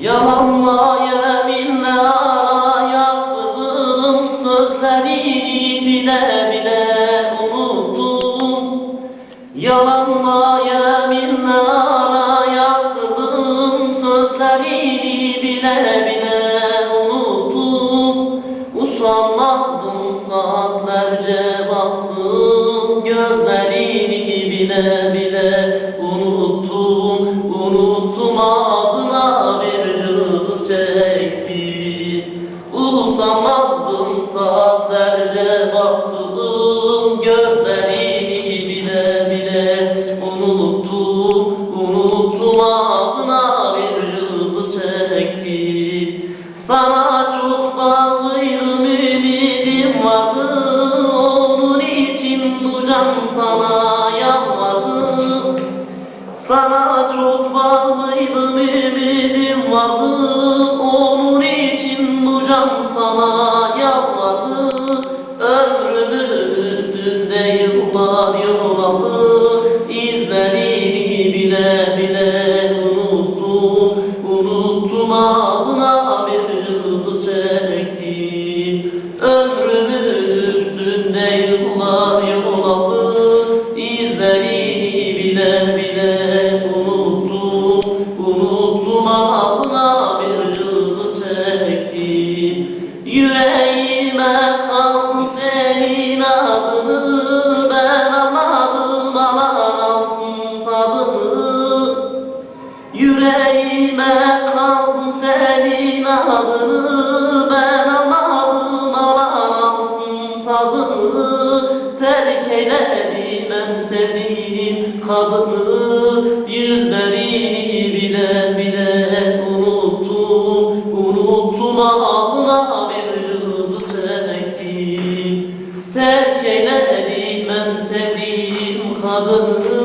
Yalanla yeminle ara yaktığım sözlerini bile bile unuttum. Yalanla yeminle ara yaktığım sözlerini bile bile unuttum. Usanmazdım saatlerce baktım gözlerini bile bile unuttum can sana yalvardım. Sana çok bağlıydım ümidim vardı. Onun için bu can sana yalvardı. Ömrümün üstünde yıllar yol aldı. İzlerini bile bile unuttum Unuttum adına çektim Yüreğime kazdım senin adını Ben anladım alan alsın tadını. Yüreğime kazdım senin adını Ben anladım alan alsın tadını. Terk eyledim en sevdiğim kadını Yüzlerini bile Terk